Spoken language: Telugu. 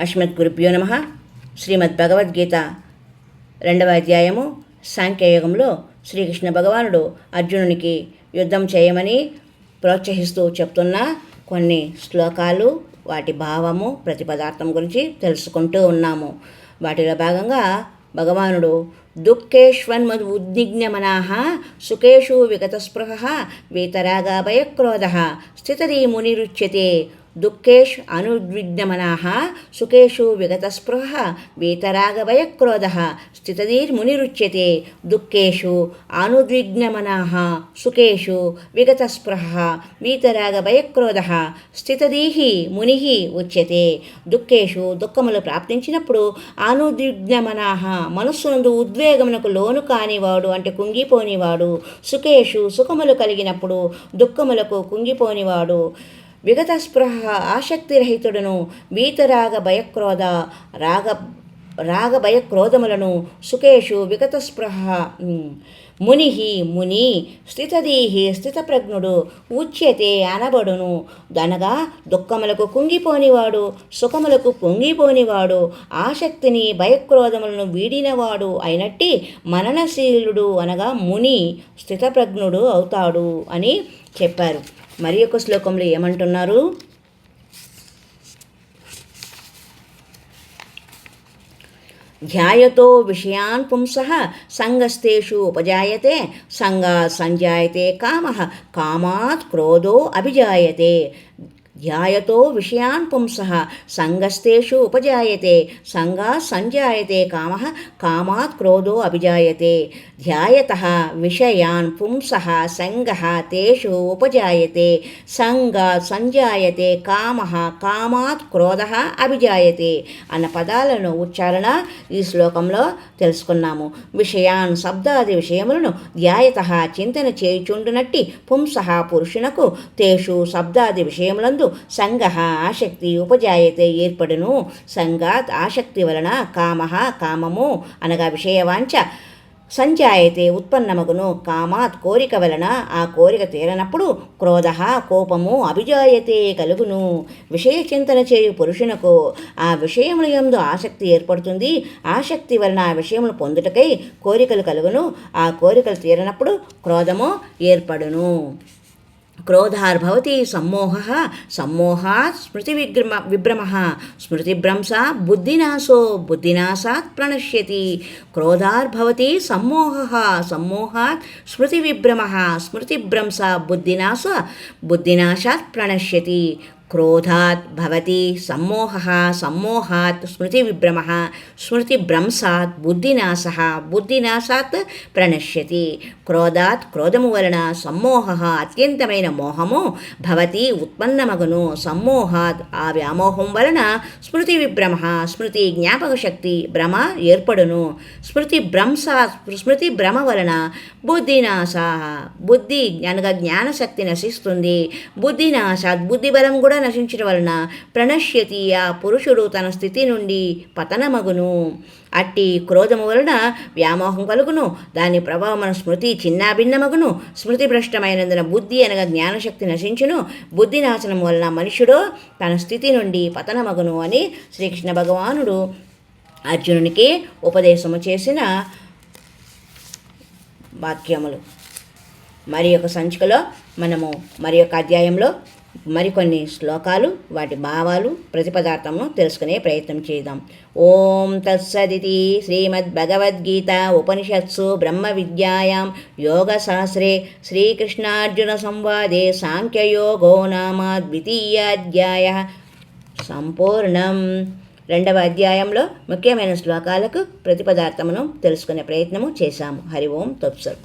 అస్మత్ గురుభ్యో నమ. శ్రీమద్ భగవద్గీత రెండవ అధ్యాయము. సాంఖ్యయుగంలో శ్రీకృష్ణ భగవానుడు అర్జునునికి యుద్ధం చేయమని ప్రోత్సహిస్తూ చెప్తున్న కొన్ని శ్లోకాలు వాటి భావము ప్రతిపదార్థం గురించి తెలుసుకుంటూ ఉన్నాము. వాటిలో భాగంగా భగవానుడు దుఃఖేష్వన్మద్ ఉద్నిగ్నమనాః సుఖేషు విగతస్పృహ వీతరాగా భయక్రోధ స్థితరీ మునిరుచ్యతే దుఃఖేష్ అనుద్విగ్నమనా సుఖేషు విగతస్పృహ వీతరాగభయక్రోధ స్థితధీర్మునిరుచ్యతే దుఃఖేషు అనుద్విగ్నమనా సుఖేషు విగతస్పృహ వీతరాగభయక్రోధ స్థితదీహి ముని ఉచ్యతే దుఃఖేషు దుఃఖములు ప్రాప్తించినప్పుడు అనుద్విగ్నమనా మనస్సునందు ఉద్వేగమునకు లోను కానివాడు అంటే కుంగిపోనివాడు సుఖేషు సుఖములు కలిగినప్పుడు దుఃఖములకు కుంగిపోనివాడు విగత స్పృహ ఆసక్తిరహితుడును వీతరాగ భయక్రోధ రాగ క్రోధములను భయక్రోధములను సుఖేషు విగత స్పృహ ముని ముని స్థితదీహి స్థితప్రజ్ఞుడు ఉచ్యతే అనబడును. దనగా దుఃఖములకు కుంగిపోనివాడు సుఖములకు పొంగిపోనివాడు ఆసక్తిని భయక్రోధములను వీడినవాడు అయినట్టి మననశీలుడు అనగా ముని స్థితప్రజ్ఞుడు అవుతాడు అని చెప్పారు. మరి యొక్క శ్లోకంలో ఏమంటున్నారు? ధ్యాయతో విషయాన్ పుంస సంగస్తేషు ఉపజాయతే సంగా సంజాయతే కామ కామాత్ క్రోధో అభిజాయతే ధ్యాయతో విషయాన్ పుంస సంగస్తేషు ఉపజాయతే సంగా సంజాయతే కామ కామాత్ క్రోధో అభిజాయతే. ధ్యాయత విషయాన్ పుంస సంగ తేషు ఉపజాయతే సంగా సంజాయతే కామ కామాత్ క్రోధ అభిజాయతే అన్న పదాలను ఉచ్చారణ ఈ శ్లోకంలో తెలుసుకున్నాము. విషయాన్ శబ్దాది విషయములను ధ్యాయత చింతన చేయుచుండునట్టి పుంస పురుషునకు తేషు శబ్దాది విషయములందు సంగ ఆసక్తి ఉపజాయతే ఏర్పడును. సంగాత్ ఆసక్తి వలన కామ కామము అనగా విషయవాంఛ సంజాయతే ఉత్పన్నమగును. కామాత్ కోరిక వలన ఆ కోరిక తీరనప్పుడు క్రోధ కోపము అభిజాయతే కలుగును. విషయ చింతన చేయు పురుషునకు ఆ విషయముల ఎందు ఆసక్తి ఏర్పడుతుంది. ఆసక్తి వలన ఆ విషయములు పొందుటకై కోరికలు కలుగును. ఆ కోరికలు తీరనప్పుడు క్రోధము ఏర్పడును. క్రోధార్భవతి సమ్మోహ సమ్మోహాత్ స్మృతి విగ్రమ విభ్రమ. స్మృతిభ్రంశ బుద్ధినాశో బుద్ధినాశాత్ ప్రణశ్యతి. క్రోధార్భవతి సమ్మోహ సమ్మోహాత్ స్మృతి విభ్రమ స్మృతిభ్రంశ బుద్ధినాశ బుద్ధినాశాత్ ప్రణశ్యతి. క్రోధాత్ భవతి సమ్మోహ సమ్మోహాత్ స్మృతివిభ్రమ స్మృతిభ్రంశాత్ బుద్ధినాశ బుద్ధినాశాత్ ప్రణశ్యతి క్రోధాత్ క్రోధము వలన సమ్మోహ అత్యంతమైన మోహము భవతి ఉత్పన్నమగును సమ్మోహాత్ ఆ వ్యామోహం వలన స్మృతి విభ్రమ స్మృతి జ్ఞాపక శక్తి భ్రమ ఏర్పడును స్మృతి భ్రంశ స్మృతి భ్రమ వలన బుద్ధినాశ బుద్ధి అనగా జ్ఞానశక్తి నశిస్తుంది బుద్ధినాశాత్ బుద్ధి బలం కూడా నశించడం వలన ప్రణశ్యతి ఆ పురుషుడు తన స్థితి నుండి పతనమగును. అట్టి క్రోధము వలన వ్యామోహం కలుగును. దాని ప్రభావం స్మృతి చిన్నాభిన్నమగును. స్మృతి భ్రష్టమైనందున బుద్ధి అనగా జ్ఞానశక్తి నశించును. బుద్ధి నాశనం వలన మనుషుడు తన స్థితి నుండి పతనమగును అని శ్రీకృష్ణ భగవానుడు అర్జునునికి ఉపదేశము చేసిన వాక్యములు. మరి యొక్క సంచికలో మనము మరి యొక్క అధ్యాయంలో మరికొన్ని శ్లోకాలు వాటి భావాలు ప్రతిపదార్థమును తెలుసుకునే ప్రయత్నం చేద్దాం. ఓం తత్సదితి శ్రీమద్భగవద్గీత ఉపనిషత్సు బ్రహ్మ విద్యాయాం యోగశాస్త్రే శ్రీకృష్ణార్జున సంవాదే సాంఖ్యయోగో నామ ద్వితీయాధ్యాయ. సంపూర్ణం. రెండవ అధ్యాయంలో ముఖ్యమైన శ్లోకాలకు ప్రతిపదార్థమును తెలుసుకునే ప్రయత్నము చేశాము. హరి ఓం తప్సర్